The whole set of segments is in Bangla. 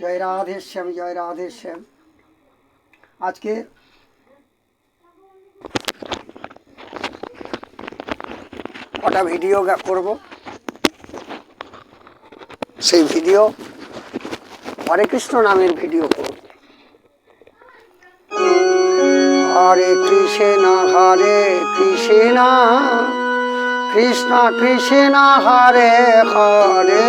জয় রাধে শ্যাম, জয় রাধে শ্যাম। আজকে কটা ভিডিও করব? সেই ভিডিও হরে কৃষ্ণ নামের ভিডিও করব। হরে কৃষ্ণ হরে কৃষ্ণ কৃষ্ণ কৃষ্ণ, হরে হরে।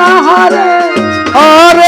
হরে হরে হরে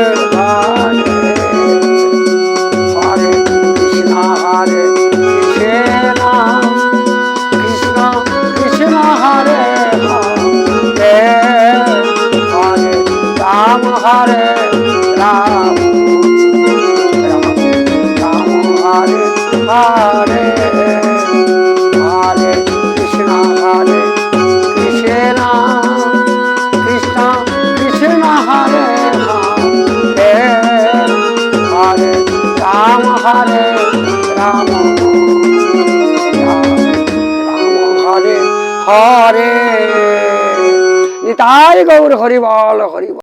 হরে নিতাই গৌর হরি বল হরি